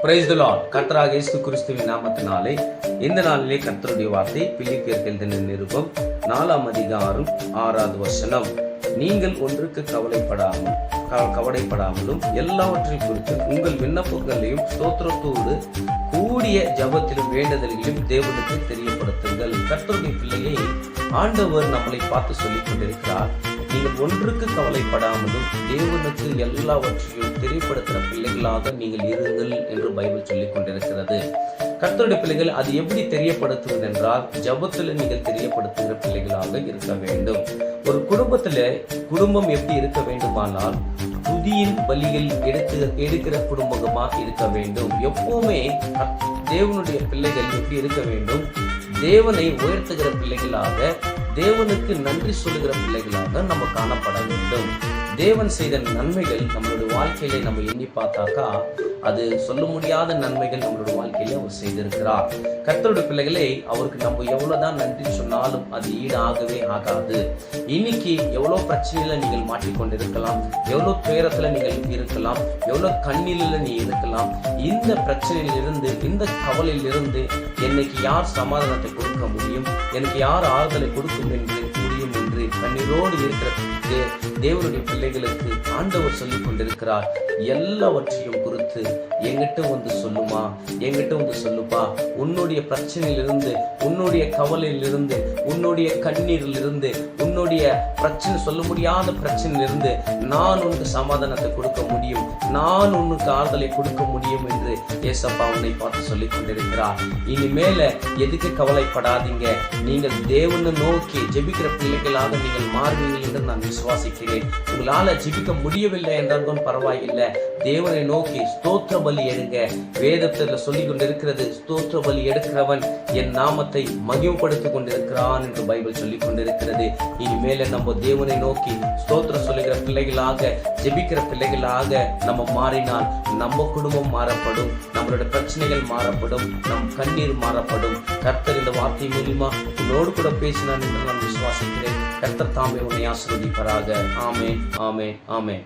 Praise the Lord கர்த்தராக இயேசு கிறிஸ்துவின் நாமத்தினாலே இந்த நாளிலே கர்த்தருடைய வார்த்தை பிள்ளிப்பியர்கள் எழுதின நிருபம் நாலாம் அதிகாரம் ஆறாவது வசனம். நீங்கள் ஒன்றுக்கு கவலைப்படாமல் க- கவலைப்படாமலும் எல்லாவற்றையும் குறித்து உங்கள் விண்ணப்பங்களையும் ஸ்தோத்திரத்தோடு கூடிய ஜபத்திலும் வேண்டுதல்களையும் தேவனுக்கு தெரியப்படுத்துங்கள். கர்த்தருடைய பிள்ளையை ஆண்டவர் நம்மளை பார்த்து சொல்லிக் கொண்டிருக்கிறார். நீங்கள் ஒன்றுக்கு கவலைப்படாமலும் தேவனுக்கு எல்லாவற்றையும் தெரியப்படுத்துகிற பிள்ளைகளாக நீங்கள் இருங்கள் என்று பைபிள் சொல்லிக் கொண்டிருக்கிறது. கர்த்தருடைய பிள்ளைகள் அது எப்படி தெரியப்படுத்துவது என்றால் ஜபத்தில் நீங்கள் தெரியப்படுத்துகிற பிள்ளைகளாக இருக்க வேண்டும். ஒரு குடும்பத்தில் குடும்பம் எப்படி இருக்க வேண்டுமானால் துதியின் பலிகள் எடுத்து எடுக்கிற குடும்பமாக இருக்க வேண்டும். எப்பவுமே தேவனுடைய பிள்ளைகள் எப்படி இருக்க வேண்டும்? தேவனை உயர்த்துகிற பிள்ளைகளாக தேவனுக்கு நன்றி சொல்லுகிற பிள்ளைகளாக நம்ம காணப்பட வேண்டும். தேவன் செய்த நன்மைகள் நம்மளுடைய வாழ்க்கையில நம்ம எண்ணி பார்த்தாக்கா அது சொல்ல முடியாத நன்மைகள் நம்மளுடைய வாழ்க்கையில அவர் செய்திருக்கிறார். கத்தருடைய பிள்ளைகளை அவருக்கு நம்ம எவ்வளவுதான் நன்றி சொன்னாலும் அது ஈடாகவே ஆகாது. இன்னைக்கு எவ்வளவு பிரச்சனையில நீங்கள் மாட்டிக்கொண்டிருக்கலாம் எவ்வளவு துயரத்துல நீங்கள் இருக்கலாம் எவ்வளவு கண்ணில நீ இருக்கலாம். இந்த பிரச்சனையிலிருந்து இந்த கவலையிலிருந்து என்னைக்கு யார் சமாதானத்தை கொடுக்க முடியும்? எனக்கு யார் ஆறுதலை கொடுக்கும் என்று முடியும் என்று கண்ணீரோடு இருக்கிற தே- தேவனுடைய பிள்ளைகளுக்கு ஆண்டவர் சொல்லிக் கொண்டிருக்கிறார். எல்லாவற்றையும் குறித்து எங்கிட்ட வந்து சொல்லுமா? எங்கிட்ட வந்து சொல்லுப்பா. உன்னுடைய பிரச்சனையிலிருந்து உன்னுடைய கவலையிலிருந்து உன்னுடைய கண்ணீரிலிருந்து உன்னுடைய பிரச்சனை சொல்ல முடியாத பிரச்சனையிலிருந்து நான் உனக்கு சமாதானத்தை கொடுக்க முடியும். நான் உனக்கு ஆறுதலை கொடுக்க முடியும் என்று ஏசப்பா உன்னை பார்த்து சொல்லிக் கொண்டிருக்கிறார். இனிமேல எதுக்கு கவலைப்படாதீங்க. நீங்கள் தேவனை நோக்கி ஜெபிக்கிற பிள்ளைகளாக நீங்கள் மாறுவீர்கள் என்று நான் விசுவாசிக்கிறேன். உங்களால ஜிபிக்க முடியவில்லை என்றாலும் பரவாயில்லை. தேவனை நோக்கி ஸ்தோத்திர பலி எடுங்க. வேதத்தில் சொல்லிக் கொண்டிருக்கிறது ஸ்தோத்திர பலி எடுக்கிறவன் என் நாமத்தை மகிமைப்படுத்திக் கொண்டிருக்கிறான் என்று பைபிள் சொல்லிக் கொண்டிருக்கிறது இனிமேல நம்ம தேவனை நோக்கி ஸ்தோத்திரம் சொல்லுகிற பிள்ளைகளாக ஜெபிக்கிற பிள்ளைகளாக நம்ம மாறினால் நம்ம குடும்பம் மாறப்படும் நம்மளோட பிரச்சனைகள் மாறப்படும் நம் கண்ணீர் மாறப்படும். கர்த்தர் இந்த வார்த்தை மூலியமா உன்னோடு கூட பேசினான் என்று நான் விசுவாசிக்கிறேன் கர்த்தர் தாமே உன்னை ஆசிர்வதிப்பாராக ஆமென் ஆமென் ஆமென்